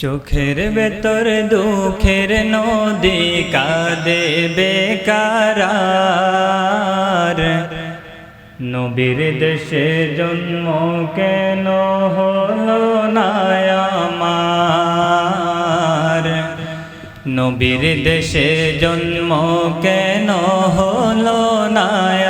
চোখের ভেতর দুঃখের নদী কাঁদে বেকারার। নবীর দেশে জন্ম কেন হলো না আমার? নবীর দেশে জন্ম কেন হলো না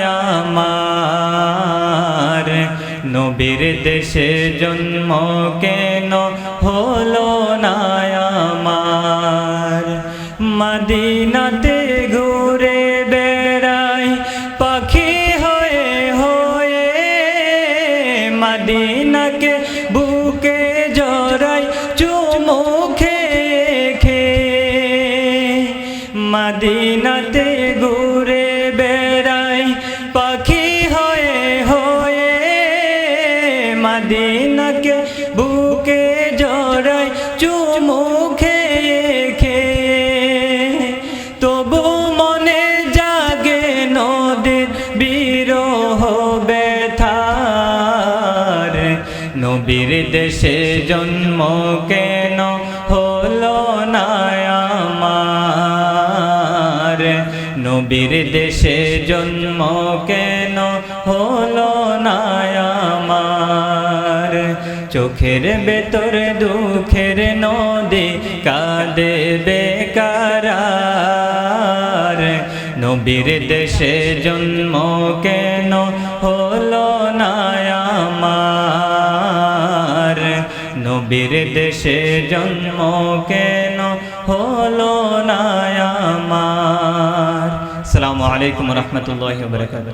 নবীর দেশে জন্ম কেন হলো না আমার? মদিনাতে ঘুরে বেড়াই পাখি হয়ে হয়ে মদিনাকে বুকে জড়াই চুমুখে খে মদিনাতে ঘুরে মদিনাকে বুকে জড়াই চুমুখে খে তবু মনে জাগে নদীর বিরহ ব্যথার। নবীর দেশে জন্ম কেন হলো না আমার? নবীর দেশে জন্ম কেন হলো না চোখের ভেতর, দুঃখের নদী কাঁদে বেকারার। নবীর দেশে জন্ম কেন হলো না আমার? নবীর দেশে জন্ম কেন হলো না আমার? আসসালামু আলাইকুম রহমতুল্লাহ বরকাত